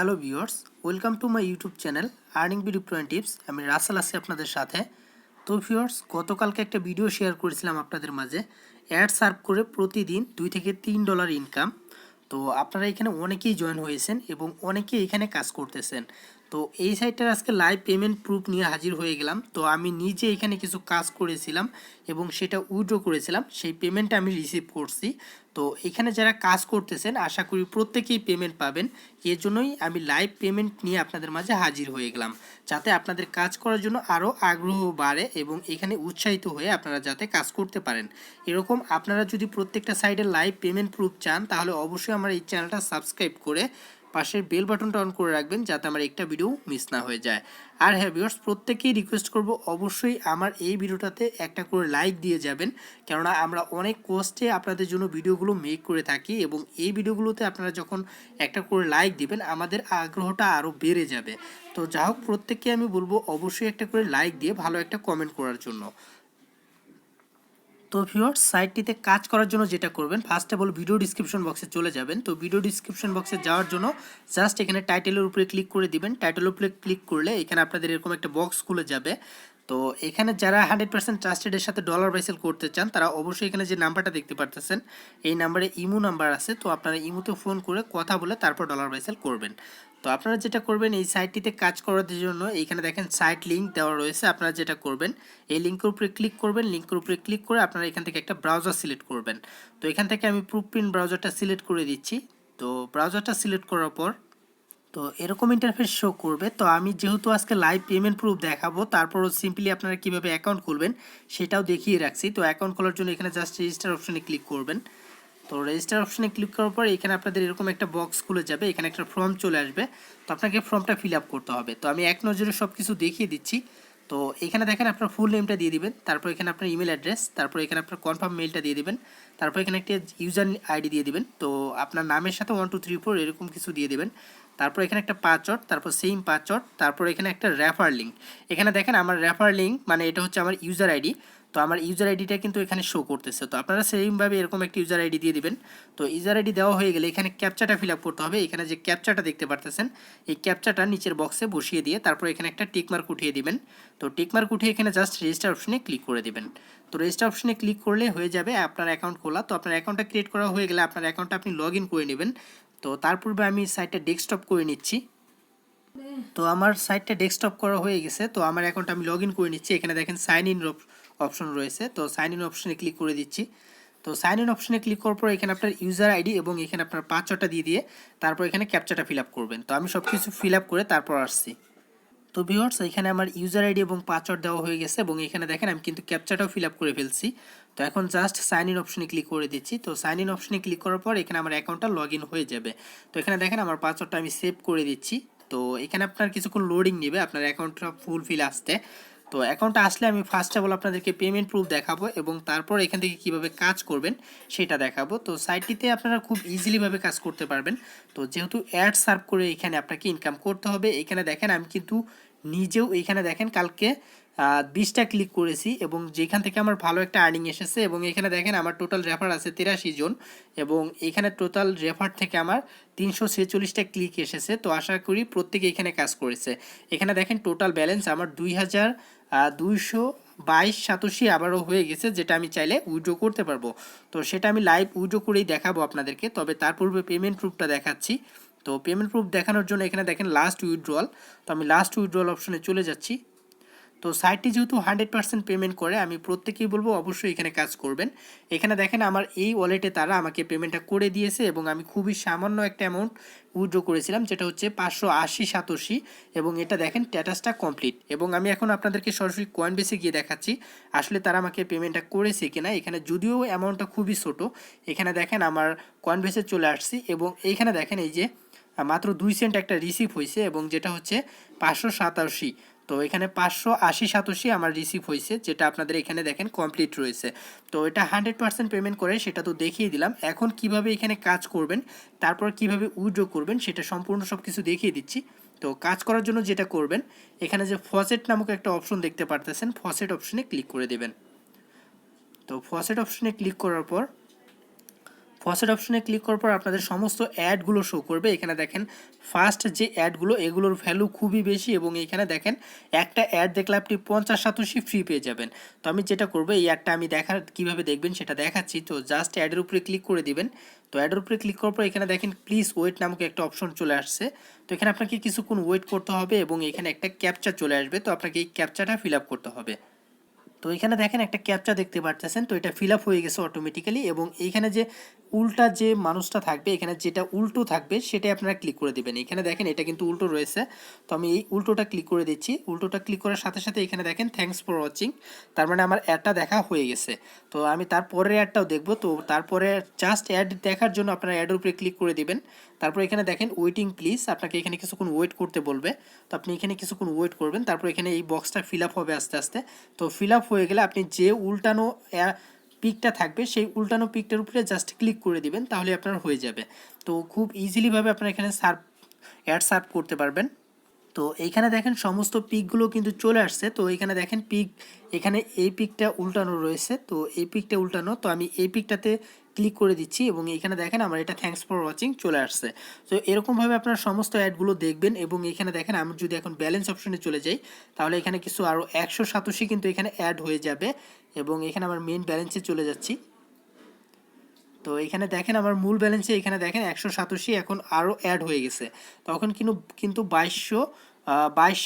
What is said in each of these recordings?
Hello viewers welcome to my YouTube channel earning video point tips আমি রাসেল আছি আপনাদের সাথে। তো ভিউয়ার্স গতকালকে একটা ভিডিও শেয়ার করেছিলাম আপনাদের মাঝে। অ্যাড সার্ভ করে প্রতিদিন দুই থেকে তিন ডলার ইনকাম তো আপনারা এখানে অনেকেই জয়েন হয়েছেন এবং অনেকেই এখানে কাজ করতেছেন। তো এই সাইটটার আজকে লাইভ পেমেন্ট প্রুফ নিয়ে হাজির হয়ে গেলাম। তো আমি নিজে এখানে কিছু কাজ করেছিলাম এবং সেটা উইড্রো করেছিলাম। সেই পেমেন্টটা আমি রিসিভ করছি। তো এখানে যারা কাজ করতেছেন, আশা করি প্রত্যেকেই পেমেন্ট পাবেন। এর জন্যই আমি লাইভ পেমেন্ট নিয়ে আপনাদের মাঝে হাজির হয়ে গেলাম। যাতে আপনাদের কাজ করার জন্য আরও আগ্রহ বাড়ে এবং এখানে উৎসাহিত হয়ে আপনারা যাতে কাজ করতে পারেন। এরকম আপনারা যদি প্রত্যেকটা সাইডে লাইভ পেমেন্ট প্রুফ চান, তাহলে অবশ্যই আমার এই চ্যানেলটা সাবস্ক্রাইব করে পাশের বেল বাটনটা অন করে রাখবেন যাতে আমার একটা ভিডিও মিস না হয়ে যায়। আর হ্যাঁ ভিউয়ার্স প্রত্যেকেই রিকোয়েস্ট করব অবশ্যই আমার এই ভিডিওটাতে একটা করে লাইক দিয়ে যাবেন। কেননা আমরা অনেক কষ্টে আপনাদের জন্য ভিডিওগুলো মেক করে থাকি এবং এই ভিডিওগুলোতে আপনারা যখন একটা করে লাইক দিবেন, আমাদের আগ্রহটা আরও বেড়ে যাবে। তো যা হোক প্রত্যেককে আমি বলব অবশ্যই একটা করে লাইক দিয়ে ভালো একটা কমেন্ট করার জন্য। তো ভিউয়ার্স সাইটটিতে কাজ করার জন্য যেটা করবেন first of all video description বক্সে চলে যাবেন। তো ভিডিও ডিসক্রিপশন বক্সে যাওয়ার জন্য জাস্ট এখানে টাইটেলের উপরে ক্লিক করে দিবেন। টাইটেলের উপরে ক্লিক করলে এখানে আপনাদের এরকম একটা বক্স খুলে যাবে। তো এখানে যারা হান্ড্রেড পার্সেন্ট ট্রাস্টেডের সাথে ডলার বাইসেল করতে চান, তারা অবশ্যই এখানে যে নাম্বারটা দেখতে পারতেছেন, এই নাম্বারে ইমো নাম্বার আছে। তো আপনারা ইমোতে ফোন করে কথা বলে তারপর ডলার বাইসেল করবেন। তো আপনারা যেটা করবেন, এই সাইটটিতে কাজ করার জন্য এইখানে দেখেন সাইট লিঙ্ক দেওয়া রয়েছে, আপনারা যেটা করবেন, এই লিঙ্কের উপরে ক্লিক করবেন লিঙ্কের উপরে ক্লিক করে আপনারা এখান থেকে একটা ব্রাউজার সিলেক্ট করবেন। তো এখান থেকে আমি প্রুফ প্রিন্ট ব্রাউজারটা সিলেক্ট করে দিচ্ছি। তো ব্রাউজারটা সিলেক্ট করার পর, তো এরকম ইন্টারফেস শো করবে। তো আমি যেহেতু আজকে লাইভ পেমেন্ট প্রুফ দেখাবো, তারপরও সিম্পলি আপনারা কীভাবে অ্যাকাউন্ট খুলবেন, সেটাও দেখিয়ে রাখছি। তো অ্যাকাউন্ট খোলার জন্য এখানে জাস্ট রেজিস্টার অপশনে ক্লিক করবেন। তো রেজিস্টার অপশানে ক্লিক করার পর এখানে আপনাদের এরকম একটা বক্স খুলে যাবে, এখানে একটা ফর্ম চলে আসবে। তো আপনাকে ফর্মটা ফিল আপ করতে হবে। তো আমি এক নজরে সব কিছু দেখিয়ে দিচ্ছি। তো এখানে দেখেন আপনার ফুল নেমটা দিয়ে দিবেন, তারপর এখানে আপনার ইমেল অ্যাড্রেস তারপর এখানে আপনার কনফার্ম মেলটা দিয়ে দিবেন, তারপর এখানে একটা ইউজার আইডি দিয়ে দিবেন। তো আপনার নামের সাথে ওয়ান টু থ্রি ফোর এরকম কিছু দিয়ে দিবেন। তারপর এখানে একটা পাঁচট তারপর সেম পাঁচট তারপর এখানে একটা রেফার লিঙ্ক এখানে দেখেন আমার রেফার লিঙ্ক মানে এটা হচ্ছে আমার ইউজার আইডি তো আমার ইউজার আইডিটা কিন্তু এখানে শো করতেছে। তো আপনারা সেমভাবে এরকম একটা ইউজার আইডি দিয়ে দিবেন। তো ইউজার আইডি দেওয়া হয়ে গেলে এখানে ক্যাপচাটা ফিল আপ করতে হবে। এখানে যে ক্যাপচাটা দেখতে পারতেছেন, এই ক্যাপচাটা নিচের বক্সে বসিয়ে দিয়ে তারপর এখানে একটা টিকমার্ক উঠিয়ে দিবেন। তো টিকমার্ক উঠিয়ে এখানে জাস্ট রেজিস্টার অপশনে ক্লিক করে দিবেন। তো রেজিস্টার অপশনে ক্লিক করলে হয়ে যাবে আপনার অ্যাকাউন্ট খোলা। তো আপনার অ্যাকাউন্টটা ক্রিয়েট করা হয়ে গেলে আপনার অ্যাকাউন্টটা আপনি লগ ইন করে নেবেন। তো তার পূর্বে আমি সাইটটা ডেস্কটপ করে নিচ্ছি। তো আমার সাইটটা ডেস্কটপ করা হয়ে গেছে। তো আমার অ্যাকাউন্ট আমি লগ ইন করে নিচ্ছি। এখানে দেখেন সাইন ইন অপশন রয়েছে। তো সাইন ইন অপশনে ক্লিক করে দিচ্ছি। তো সাইন ইন অপশনে ক্লিক করার পর এখানে আপনার ইউজার আইডি এবং এখানে আপনার পাঁচটা দিয়ে দিয়ে তারপর এখানে ক্যাপচাটা ফিল আপ করবেন। তো আমি সব কিছু ফিল আপ করে তারপর আসছি। তো ভিউয়ার্স এখানে আমার ইউজার আইডি এবং পাসওয়ার্ড দেওয়া হয়ে গেছে এবং এখানে দেখেন আমি কিন্তু ক্যাপচাটাও ফিল আপ করে ফেলছি। তো এখন জাস্ট সাইন ইন অপশনে ক্লিক করে দিচ্ছি। তো সাইন ইন অপশনে ক্লিক করার পর এখানে আমার অ্যাকাউন্টটা লগ ইন হয়ে যাবে। তো এখানে দেখেন আমার পাসওয়ার্ডটা আমি সেভ করে দিচ্ছি। তো এখানে আপনার কিছুক্ষণ লোডিং নেবে, আপনার অ্যাকাউন্টটা ফুল ফিল আসতে। তো অ্যাকাউন্টটা আসলে আমি ফার্স্ট অফ অল আপনাদেরকে পেমেন্ট প্রুফ দেখাবো এবং তারপর এখান থেকে কীভাবে কাজ করবেন সেটা দেখাবো। তো সাইটটিতে আপনারা খুব ইজিলিভাবে কাজ করতে পারবেন। তো যেহেতু অ্যাড সার্ভ করে এখানে আপনাকে ইনকাম করতে হবে, এখানে দেখেন আমি কিন্তু নিজেও এখানে দেখেন কালকে বিশটা ক্লিক করেছি এবং যেখান থেকে আমার ভালো একটা আর্নিং এসেছে এবং এখানে দেখেন আমার টোটাল রেফার আছে তিরাশি জন এবং এখানে টোটাল রেফার থেকে আমার তিনশো ছেচল্লিশটা ক্লিক এসেছে। তো আশা করি প্রত্যেকে এখানে কাজ করেছে। এখানে দেখেন টোটাল ব্যালেন্স আমার দুই হাজার দুইশো বাইশ সাতাশি আবারও হয়ে গেছে, যেটা আমি চাইলে উইড্রো করতে পারব। তো সেটা আমি লাইভ উইড্রো করেই দেখাবো আপনাদেরকে, তবে তার পূর্বে পেমেন্ট প্রুফটা দেখাচ্ছি। তো পেমেন্ট প্রুফ দেখানোর জন্য এখানে দেখেন লাস্ট উইথড্রল তো আমি লাস্ট উইথড্রল অপশনে চলে যাচ্ছি। তো সাইটটি যেহেতু হান্ড্রেড পার্সেন্ট পেমেন্ট করে, আমি প্রত্যেকেই বলব অবশ্যই এখানে কাজ করবেন। এখানে দেখেন আমার এই ওয়ালেটে তারা আমাকে পেমেন্টটা করে দিয়েছে এবং আমি খুবই সামান্য একটা অ্যামাউন্ট উইড্রো করেছিলাম, যেটা হচ্ছে পাঁচশো আশি সাতাশি এবং এটা দেখেন স্ট্যাটাসটা কমপ্লিট এবং আমি এখন আপনাদেরকে সরাসরি কয়েন বেসে গিয়ে দেখাচ্ছি, আসলে তারা আমাকে পেমেন্টটা করেছে কিনা। এখানে যদিও অ্যামাউন্টটা খুবই ছোটো, এখানে দেখেন আমার কয়েন বেসে চলে আসছি এবং এইখানে দেখেন এই যে, মাত্র দুই সেন্ট একটা রিসিভ হয়েছে এবং যেটা হচ্ছে পাঁচশো সাতাশি। তো এখানে পাঁচশো আশি সাতাশি আমার রিসিভ হয়েছে, যেটা আপনাদের এখানে দেখেন কমপ্লিট রয়েছে। তো এটা হান্ড্রেড পার্সেন্ট পেমেন্ট করে সেটা তো দেখিয়ে দিলাম। এখন কীভাবে এখানে কাজ করবেন, তারপর কীভাবে উইড্রো করবেন সেটা সম্পূর্ণ সব কিছু দেখিয়ে দিচ্ছি। তো কাজ করার জন্য যেটা করবেন, এখানে যে ফসেট নামক একটা অপশন দেখতে পারতেছেন ফসেট অপশনে ক্লিক করে দেবেন। তো ফসেট অপশনে ক্লিক করার পর ফসেট অপশনে ক্লিক করার পর আপনাদের সমস্ত অ্যাডগুলো শো করবে। এখানে দেখেন ফার্স্ট যে অ্যাডগুলো এগুলোর ভ্যালু খুবই বেশি এবং এখানে দেখেন, একটা অ্যাড দেখলে আপনি পঞ্চাশ সাতাশি ফ্রি পেয়ে যাবেন। তো আমি যেটা করব, এই অ্যাডটা আমি দেখার কীভাবে দেখবেন সেটা দেখাচ্ছি। তো জাস্ট অ্যাডের উপরে ক্লিক করে দিবেন। তো অ্যাডের উপরে ক্লিক করার পর এখানে দেখেন প্লিজ ওয়েট নামক একটা অপশন চলে আসছে। তো এখানে আপনাকে কিছুক্ষণ ওয়েট করতে হবে এবং এখানে একটা ক্যাপচা চলে আসবে। তো আপনাকে এই ক্যাপচাটা ফিল আপ করতে হবে। তো এখানে দেখেন, একটা ক্যাপচা দেখতে পারতেছেন। তো এটা ফিল আপ হয়ে গেছে অটোমেটিক্যালি এবং এইখানে যে উল্টা যে মানুষটা থাকবে, এখানে যেটা উল্টো থাকবে, সেটাই আপনারা ক্লিক করে দেবেন। এখানে দেখেন, এটা কিন্তু উল্টো রয়েছে। তো আমি এই উল্টোটা ক্লিক করে দিচ্ছি। উল্টোটা ক্লিক করার সাথে সাথে এখানে দেখেন থ্যাঙ্কস ফর ওয়াচিং তার মানে আমার অ্যাডটা দেখা হয়ে গেছে। তো আমি তারপরের অ্যাডটাও দেখব। তো তারপরে জাস্ট অ্যাড দেখার জন্য আপনারা অ্যাডের উপরে ক্লিক করে দিবেন। তারপর এখানে দেখেন ওয়েটিং প্লিজ আপনাকে এখানে কিছুক্ষণ ওয়েট করতে বলবে। তো আপনি এখানে কিছুক্ষণ ওয়েট করবেন। তারপর এখানে এই বক্সটা ফিল আপ হবে আস্তে আস্তে। তো ফিল আপ হয়ে গেলে আপনি যে উল্টানো পিকটা থাকবে, সেই উল্টানো পিকটার উপরে জাস্ট ক্লিক করে দিবেন, তাহলে আপনার হয়ে যাবে। তো খুব ইজিলিভাবে আপনার এখানে সার্ভ অ্যাড সার্ভ করতে পারবেন। তো এইখানে দেখেন সমস্ত পিকগুলো কিন্তু চলে আসছে। তো এখানে দেখেন পিক, এখানে এই পিকটা উল্টানো রয়েছে। তো এই পিকটা উল্টানো, তো আমি এই পিকটাতে ক্লিক করে দিচ্ছি এবং এখানে দেখেন আমার এটা থ্যাঙ্কস ফর ওয়াচিং চলে আসছে। তো এরকমভাবে আপনার সমস্ত অ্যাডগুলো দেখবেন এবং এখানে দেখেন আমি যদি এখন ব্যালেন্স অপশনে চলে যাই, তাহলে এখানে কিছু আরও একশো সাতাশি কিন্তু এখানে অ্যাড হয়ে যাবে এবং এখানে আমার মেন ব্যালেন্সে চলে যাচ্ছি। তো এখানে দেখেন আমার মূল ব্যালেন্সে এখানে দেখেন একশো সাতাশি এখন আরও অ্যাড হয়ে গেছে। তখন কিন্তু কিন্তু বাইশশো বাইশ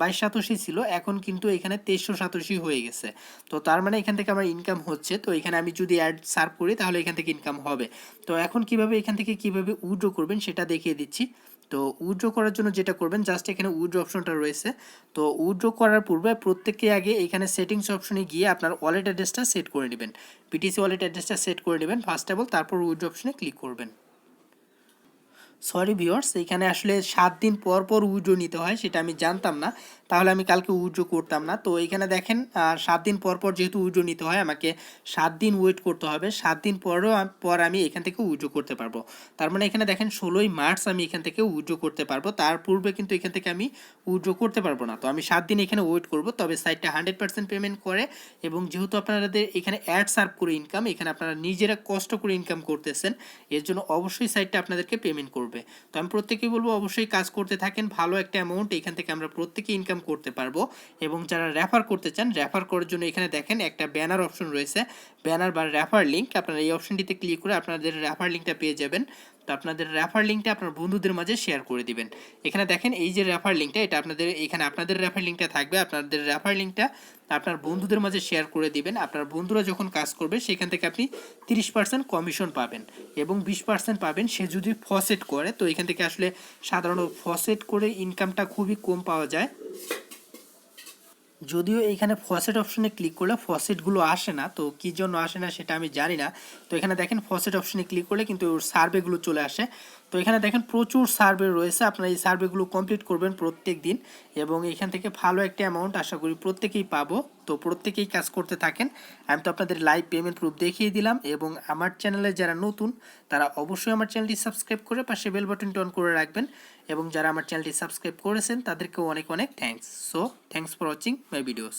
বাইশ সাতাশি ছিল, এখন কিন্তু এখানে তেইশশো সাতাশি হয়ে গেছে। তো তার মানে এখান থেকে আমার ইনকাম হচ্ছে, তো এখানে আমি যদি অ্যাড সার্ভ করি, তাহলে এখান থেকে ইনকাম হবে। তো এখন কীভাবে, এখান থেকে কীভাবে উইড্রো করবেন সেটা দেখিয়ে দিচ্ছি। তো উইড্রো করার জন্য যেটা করবেন জাস্ট এখানে উইড্রো অপশনটা রয়েছে। তো উইড্রো করার পূর্বে প্রত্যেককে আগে এখানে সেটিংস অপশনে গিয়ে আপনার ওয়ালেট অ্যাড্রেসটা সেট করে নেবেন। পিটিসি ওয়ালেট অ্যাড্রেসটা সেট করে নেবেন ফার্স্ট অফ অল তারপর উইড্রো অপশনে ক্লিক করবেন। সরি ভিওর্স এখানে আসলে সাত দিন পর পর উইড্রো নিতে হয়, সেটা আমি জানতাম না। তাহলে আমি কালকে উইড্রো করতাম না। তো এখানে দেখেন সাত দিন পর পর যেহেতু উইড্রো নিতে হয়, আমাকে সাত দিন ওয়েট করতে হবে। সাত দিন পরও পর আমি এখান থেকে উইড্রো করতে পারব। তার মানে এখানে দেখেন, ষোলোই মার্চ আমি এখান থেকে উইড্রো করতে পারব। তার পূর্বে কিন্তু এখান থেকে আমি উইড্রো করতে পারব না। তো আমি সাত দিন এখানে ওয়েট করব, তবে সাইটটা হান্ড্রেড পার্সেন্ট পেমেন্ট করে এবং যেহেতু আপনাদের এখানে অ্যাড সার্ভ করে ইনকাম এখানে আপনারা নিজেরা কষ্ট করে ইনকাম করতেছেন, এর জন্য অবশ্যই সাইটটা আপনাদেরকে পেমেন্ট করবে। তো আমি প্রত্যেকেই বলব, অবশ্যই কাজ করতে থাকেন, ভালো একটা অ্যামাউন্ট এখান থেকে আমরা প্রত্যেকে ইনকাম করতে পারব। এবং যারা রেফার করতে চান রেফার করার জন্য এখানে দেখেন একটা ব্যানার অপশন রয়েছে। ব্যানার বা রেফার লিঙ্ক আপনারা এই অপশনটিতে ক্লিক করে আপনাদের রেফার লিঙ্কটা পেয়ে যাবেন। তো আপনাদের রেফার লিঙ্কটা আপনার বন্ধুদের মাঝে শেয়ার করে দিবেন। এখানে দেখেন, এই যে রেফার লিঙ্কটা এটা আপনাদের, এখানে আপনাদের রেফার লিঙ্কটা থাকবে, আপনাদের রেফার লিঙ্কটা আপনার বন্ধুদের মাঝে শেয়ার করে দিবেন। আপনার বন্ধুরা যখন কাজ করবে, সেখান থেকে আপনি তিরিশ পার্সেন্ট কমিশন পাবেন এবং বিশ পার্সেন্ট পাবেন সে যদি ফসেট করে। তো এখান থেকে আসলে সাধারণত ফসেট করে ইনকামটা খুবই কম পাওয়া যায়। যদিও এখানে ফসেট অপশনে ক্লিক করলে ফসেটগুলো আসে না, তো কী জন্য আসে না সেটা আমি জানি না। তো এখানে দেখেন ফসেট অপশনে ক্লিক করলে কিন্তু সার্ভেগুলো চলে আসে। তো এখানে দেখেন প্রচুর সার্ভে রয়েছে। আপনারা এই সার্ভেগুলো কমপ্লিট করবেন প্রত্যেক দিন এবং এখান থেকে ভালো একটা অ্যামাউন্ট আশা করি প্রত্যেকেই পাবো। তো প্রত্যেকেই কাজ করতে থাকেন। আমি তো আপনাদের লাইভ পেমেন্ট প্রুফ দেখিয়ে দিলাম এবং আমার চ্যানেলে যারা নতুন, তারা অবশ্যই আমার চ্যানেলটি সাবস্ক্রাইব করে পাশে বেল বাটনটি অন করে রাখবেন এবং যারা আমার চ্যানেলটি সাবস্ক্রাইব করেছেন, তাদেরকেও অনেক অনেক thanks so thanks for watching my videos